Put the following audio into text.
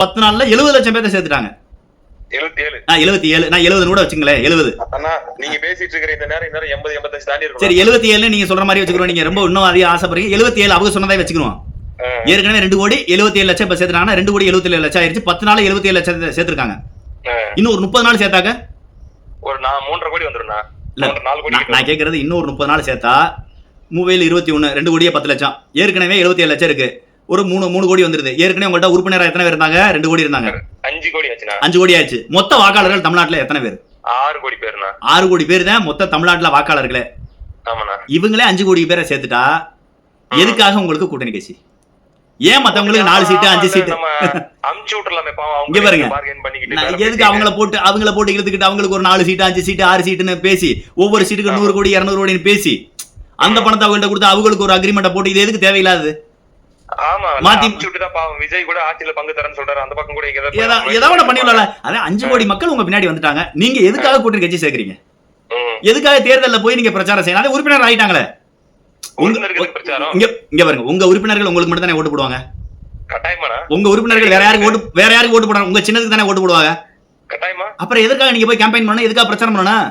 பத்து நாள்ல எழுபது லட்சம் பேர்த்த சேர்த்துட்டாங்க. எழுபத்தி ஏழு. நான் எழுபது கூட வச்சுங்களேன் எழுபது. அண்ணா நீங்க பேசிட்டு இருக்கிற இந்த நேரம் இந்த நேரம் எண்பது எண்பத்தஞ்சு தாண்டி இருக்கும் சரி எழுபத்தி ஏழு நீங்க சொல்ற மாதிரி வச்சுக்கிறோம். நீங்க ரொம்ப இன்னும் அதிக ஆசைப்படுறீங்க. எழுபத்தி ஏழு அவங்க சொன்னதை வச்சுக்கிறோம். ஏற்கனவே ரெண்டு கோடி எழுபத்தி ஏழு லட்சம் இப்ப சேர்த்துட்டாங்கன்னா ரெண்டு கோடி எழுபத்தி ஏழு லட்சம் ஆயிருச்சு. பத்து நாள் எழுபத்தி ஏழு லட்சம் சேர்த்திருக்காங்க. இன்னும் ஒரு முப்பது நாள் சேர்த்தாக்க? ஒரு நான் மூன்றரை கோடி கேட்கறது இன்னும் ஒரு முப்பது நாள் சேர்த்தா மூவையில் இருபத்தி ஒன்று ரெண்டு கோடியே பத்து லட்சம். ஏற்கனவே எழுபத்தி ஏழு லட்சம் இருக்கு. ஒரு மூணு மூணு கோடி வந்துருது. ஏற்கனவே உங்கள்கிட்ட உறுப்பினரா எத்தனை பேர் இருந்தாங்க? ரெண்டு கோடி இருந்தாங்க. அஞ்சு கோடி ஆச்சுண்ணா. அஞ்சு கோடி ஆயிடுச்சு. மொத்த வாக்காளர்கள் தமிழ்நாட்டுல எத்தனை பேர்? ஆறு கோடி பேருண்ணா. ஆறு கோடி பேர் தான் மொத்த தமிழ்நாட்டுல வாக்காளர்களே. இவங்களே அஞ்சு கோடி பேரை சேர்த்துட்டா எதுக்காக உங்களுக்கு கூட்டணி கட்சி? ஏன் மத்தவங்களுக்கு நாலு சீட்டு அஞ்சு சீட்டு? இங்க பாருங்க. எதுக்கு அவங்கள போட்டு அவங்கள போட்டு இழுத்துக்கிட்டு அவங்களுக்கு ஒரு நாலு சீட்டு அஞ்சு சீட்டு ஆறு சீட்டுன்னு பேசி ஒவ்வொரு சீட்டுக்கு நூறு கோடி இரநூறு கோடின்னு பேசி அந்த பணத்தை அவங்கள்ட்ட கொடுத்து அவங்களுக்கு ஒரு அக்ரிமெண்ட்டை போட்டு இது எதுக்கு தேவையில்லாதது? விஜய் கூட ஆட்சியில பங்கு தரேன்னு சொல்றாரு. அந்த பக்கம் கூட இங்க ஏதாவது ஏதா ஏதாவது ஒண்ணு பண்ணிவிடல அதான் அஞ்சு கோடி மக்கள் உங்க பின்னாடி வந்துட்டாங்க. நீங்க எதுக்காக கூட்டணி கட்சி சேர்க்கறீங்க. எதுக்காக தேர்தல்ல போய் நீங்க பிரச்சாரம் செய்யணும் உறுப்பினர் ஆயிட்டாங்களே. இங்க இங்க பாருங்க. உங்க உறுப்பினர்கள் உங்களுக்கு மட்டும் தானே ஓட்டு போடுவாங்க? உங்க உறுப்பினர்கள் வேற யாருக்கு ஓட்டு வேற யாருக்கு ஓட்டு போடுறாங்க? உங்க சின்னதுக்கு தானே ஓட்டு போடுவாங்க? அப்புறம் எதுக்காக நீங்க போய் கேம்பெயின் பண்ணணும்? எதுக்காக பிரச்சாரம் பண்ணணும்?